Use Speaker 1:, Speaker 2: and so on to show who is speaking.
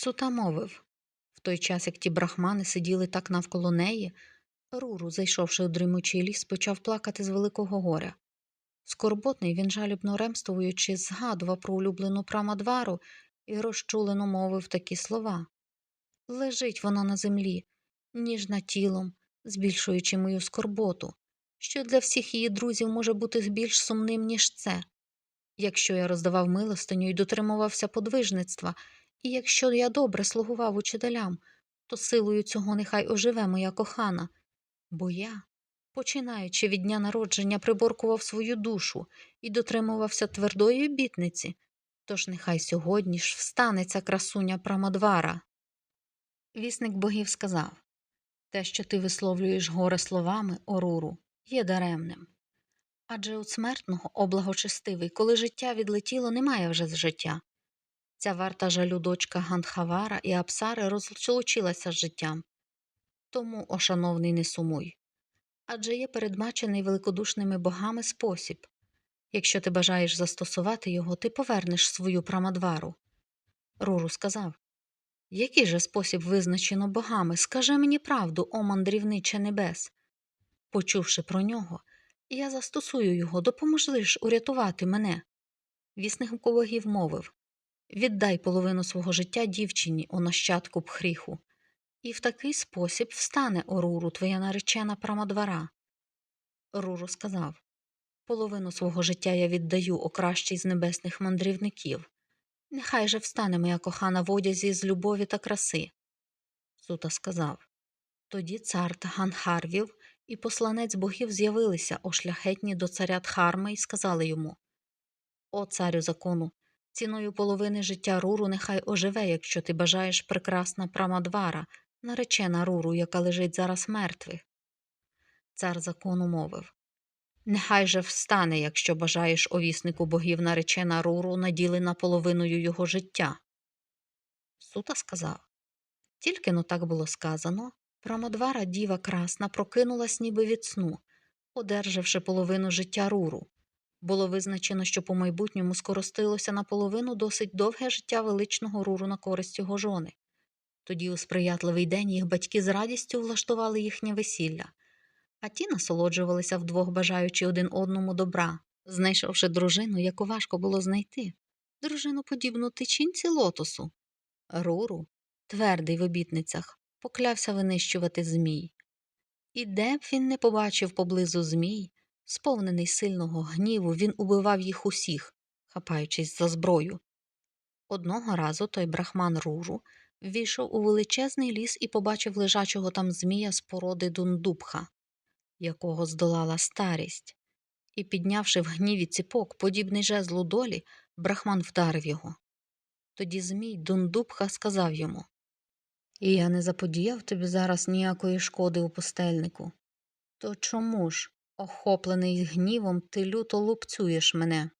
Speaker 1: Сута мовив в той час, як ті брахмани сиділи так навколо неї, Руру, зайшовши у дрімучий ліс, почав плакати з великого горя. Скорботний він жалібно ремствуючи, згадував про улюблену прамадвару і розчулено мовив такі слова. Лежить вона на землі, ніжна тілом, збільшуючи мою скорботу, що для всіх її друзів може бути більш сумним, ніж це. Якщо я роздавав милостиню і дотримувався подвижництва, і якщо я добре слугував учителям, то силою цього нехай оживе моя кохана, бо я, починаючи від дня народження, приборкував свою душу і дотримувався твердої обітниці, тож нехай сьогодні ж встане ця красуня Прамадвара. Вісник богів сказав те, що ти висловлюєш горе словами, Оруру, є даремним. Адже у смертного облагочестивий, коли життя відлетіло, немає вже з життя. Ця варта жалю дочка Гандхавара і Апсари розлучилася з життям. Тому, о шановний, не сумуй. Адже є передбачений великодушними богами спосіб. Якщо ти бажаєш застосувати його, ти повернеш свою прамадвару. Руру сказав Який же спосіб визначено богами? Скажи мені правду, о мандрівниче небес. Почувши про нього, я застосую його, допоможи ж урятувати мене. Вісник богів мовив Віддай половину свого життя дівчині у нащадку пхріху, і в такий спосіб встане Оруру, твоя наречена прамадвара. Руру сказав Половину свого життя я віддаю о кращий з небесних мандрівників. Нехай же встане моя кохана в одязі з любові та краси. Сута сказав Тоді цар Ганхарвів і посланець богів з'явилися о шляхетні до царя Дхарми і сказали йому О царю закону, ціною половини життя Руру нехай оживе, якщо ти бажаєш прекрасна прамадвара, наречена Руру, яка лежить зараз мертвих. Цар закону мовив Нехай же встане, якщо бажаєш овіснику богів наречена Руру, наділена половиною його життя. Сута сказав Тільки но так було сказано, прамадвара діва красна прокинулась ніби від сну, одержавши половину життя Руру. Було визначено, що по майбутньому скоростилося наполовину досить довге життя величного Руру на користь його жони. Тоді у сприятливий день їх батьки з радістю влаштували їхнє весілля, а ті насолоджувалися вдвох, бажаючи один одному добра, знайшовши дружину, яку важко було знайти, дружину подібну тичинці лотосу. Руру, твердий в обітницях, поклявся винищувати змій. І де б він не побачив поблизу змій, сповнений сильного гніву, він убивав їх усіх, хапаючись за зброю. Одного разу той брахман Руру ввійшов у величезний ліс і побачив лежачого там змія з породи дундубха, якого здолала старість, і, піднявши в гніві ціпок, подібний жезлу долі, брахман вдарив його. Тоді Змій Дундубха сказав йому І я не заподіяв тобі зараз ніякої шкоди у пустельнику. То чому ж, охоплений гнівом, ти люто лупцюєш мене?